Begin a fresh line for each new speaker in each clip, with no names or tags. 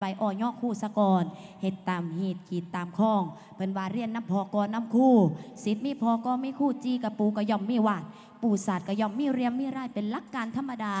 ไปอ่อยอคู่สะกอนเฮ็ดตามเหีดขีดตามคล้องเพิ่นวาเรียนน้ำพอกรน้ำคู่สิทธิ์มีพอก็มีคู่จีกับปูก็ย่อมมีวาด ปูศาสตร์ก็ย่อมมีเรียมมีรเป็นลักการธรรมดา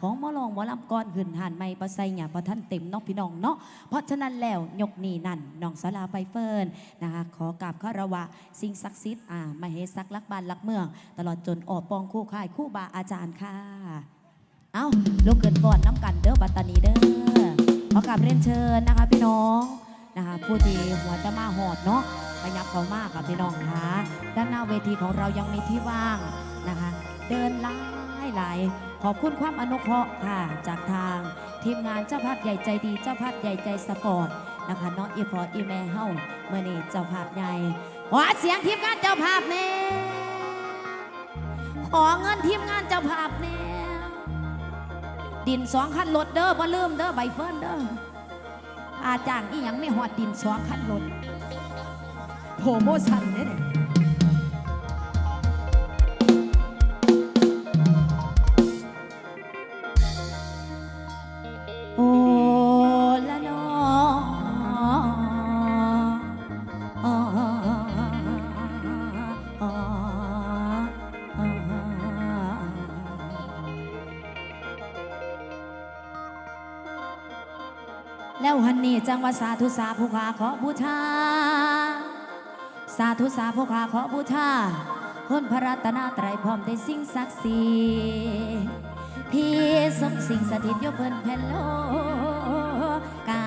ของมอลองมอลำกรหื่นหันไม่ประไซหยาประท่านเต็มน้องพี่น้องเนาะเพราะฉะนั้นแล้วยกนี่นั่นน้องสลาไปเฟิร์นนะคะขอกราบคารวะ สิ่งศักดิ์สิทธิ์อ่ามาเฮซักลักบ้านลักเมือง ตลอดจนออกปองคู่ค่ายคู่บาอาจารย์ค่ะ เอ้าลูกเกินก่อนน้ำกันเด้อปัตตานีเด้อ ขอกราบเรียนเชิญนะคะ พี่น้องนะคะผู้ที่หัวจะมาหอดเนาะขยับเขามากค่ะพี่น้องคะด้านหน้าเวทีของเรายังมีที่ว่างนะคะ เดินไล่ไล่ขอบคุณความอนุเคราะห์ค่ะ จากทางทีมงานเจ้าภาพใหญ่ใจดีเจ้าภาพใหญ่ใจสปอร์ตนะคะเนาะอีฟอร์อีแม่เฮาเมื่อนี้เจ้าภาพใหญ่ขอเสียงทีมงานเจ้าภาพเน่ขอเงินทีมงานเจ้าภาพเน่ ดินสองขั้นรถเด้อบ่ลืมเด้อใบเฟิร์นเด้ออาจารย์อีหยังไม่หอดดินสองขั้นรถโผโมชั่นเด้เนี่ย จังว่าสาธุสาผู้ขาขอบูชาสาธุสาผู้ขาขอบูชาคนพระรัตนตรัยพร้อมได้สิ่งศักดิ์สิทธิ์ที่ทรงสิ่งสถิตยู่เพิ่นแผ่นโลกา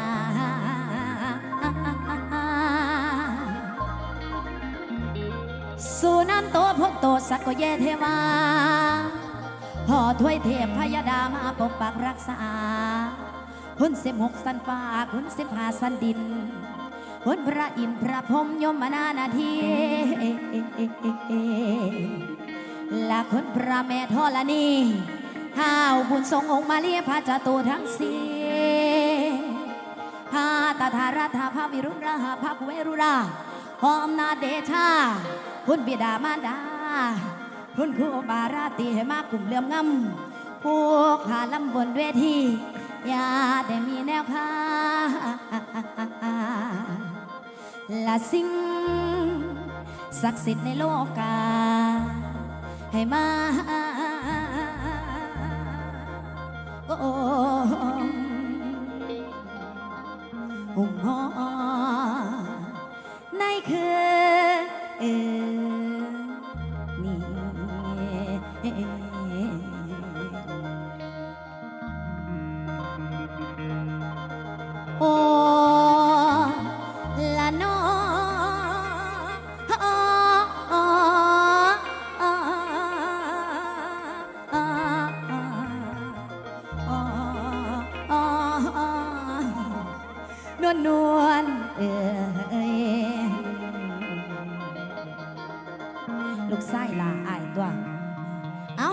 สุนันโตพกโตสักกเยเทวาพ่อถ้วยเทพพยดามาปกปักรักษา หุ่นสิบหกสันฟ้าหุ่นสิบห้าสันดินหุ่นพระอินทร์พระพรหมยมนานาทีและคุณพระแม่ธรณีห้าวบุญทรงองค์มาเลียพระจตุทั้งสี่พาตาธาราธาพระวิรุณราหาพระเวรุราหอมนาเดชาคุณบิดามารดาคุณครูบาราตีให้มากกลุ่มเลื่อมงำพวกขาลำบนเวที อย่าได้มีแนวค่าละสิ่งศักดิ์สิทธิ์ในโลกา ให้มาโอ้หุ่มหอในคือ นวลนวลเอ้ยลูกไส้ลาอายตัว เอ้า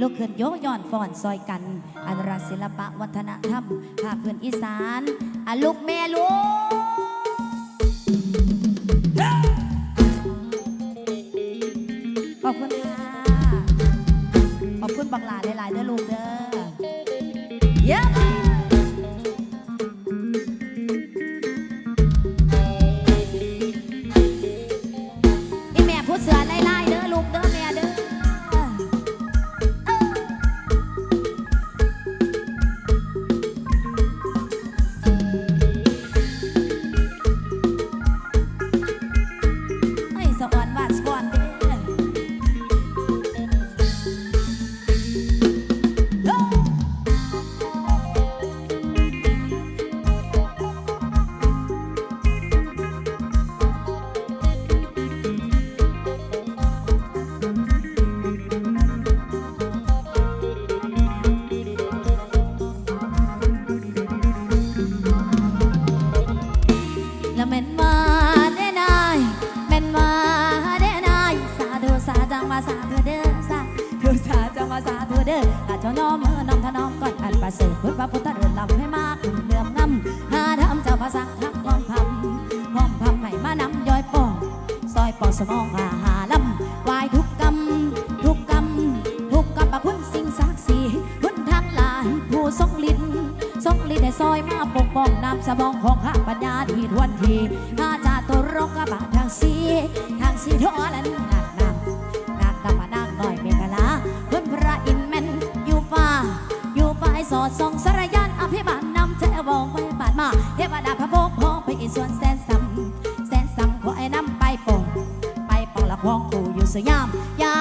ลูกเขึ้นโยกย่อนฟ้อนซอยกันอันรักศิลปะวัฒนธรรมภาคพื้นอีสานอะลูกแม่ลูกขอบคุณค่ะ ขอบคุณบังลาหลายๆเด้อลูกเด้อเย้อีแซอยมาปกป้องนำสมองของข้าปัญญาที่ทวนทีข้าจะตัวรกกระบะทางสีทางสีทอและหนักหนักหนักดำมานักหน่อยเมฆลาเพื่อนพระอินแม่นอยู่ฟ้าอยู่ฝ่ายสอดส่องสรยานอภิบาลนำเทวองไปบาดมาเทวดาพระโพกพองไปอีส่วนแสนซ้ำแสนซ้ำขอไอ้น้ำไปปงไปปองละคองกูอยู่สยามยา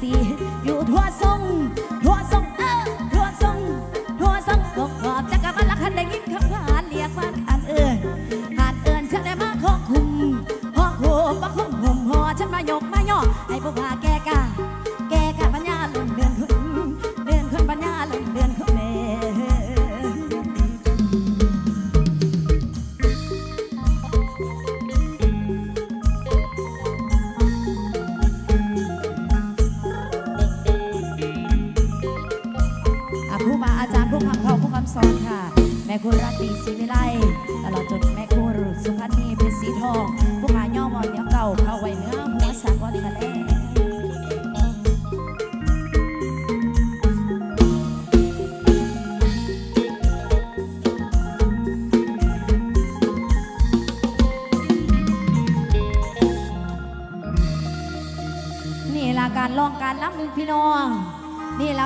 สิ่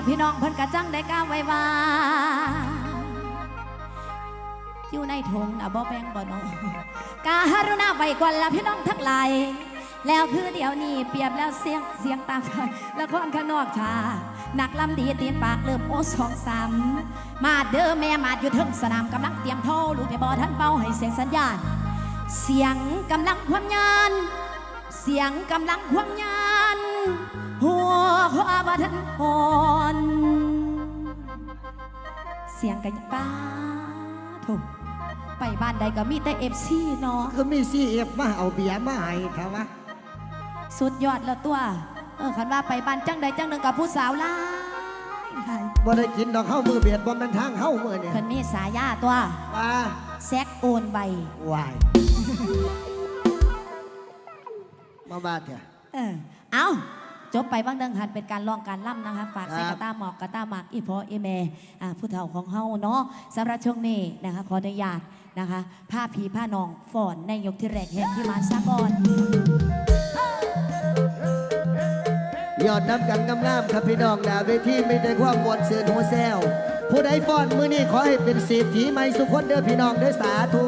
พี่น้องเพิ่นกระจังได้ก้าวไว้ว่าอยู่ในถุงนะบ่แบ่งบ่นองกาหรุณาไว้ก่อนละพี่น้องทั้งหลาย แล้วคือเดี๋ยวนี้เปรียบแล้วเสียงเสียงตามละครข้างนอกชานักลำดีตีนปากเริ่มโอสองสามมาเด้อแม่มาดอยู่ทึงสนามกำลังเตรียมโทลูกในบ่ท่านเป้าให้เสียงสัญญาณ เสียงกำลังความยาน เสียงกำลังความยาน หัวขวาบ่ทันหอนเสียงกันป้าถูกไปบ้านใดก็มีแต่เอฟซีเนาะ
คือมีซีเอฟมาเอาเบียร์มาให้เถอะวะ
สุดยอดแล้วตัว เออคันว่าไปบ้านจังใดจังหนึ่งกับผู้สาวหลายหลาย
บ่ได้กินดอกเข้ามือเบียดบ่แม่นทางเข้ามือเนี่ย
เพิ่นมีสายาตัว
ว่า
แซกโอนใบ
วายมาบ้านเถอะ
เออเอา จบไปบ้างเดิงหันเป็นการลองการล่ำนะคะฝากใส่กระตาหมอกกระตาหมากอีพออีเม่ผู้เฒ่าของเฮาเนาะสำหรับช่วงนี้นะคะขออนุญาตนะคะผ้าผีผ้านองฝอนในยกที่แรกเห็นที่มาซะก่อน
ยอดน้ำกันงามๆครับพี่น้องดาเวทีไมีแต่ความมวลเสือหัวแซวผู้ใดฟ้อนมือนี้ขอให้เป็นเศรษฐีใหม่สุขคนเด้อพี่น้องเด้อสาธุ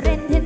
torrente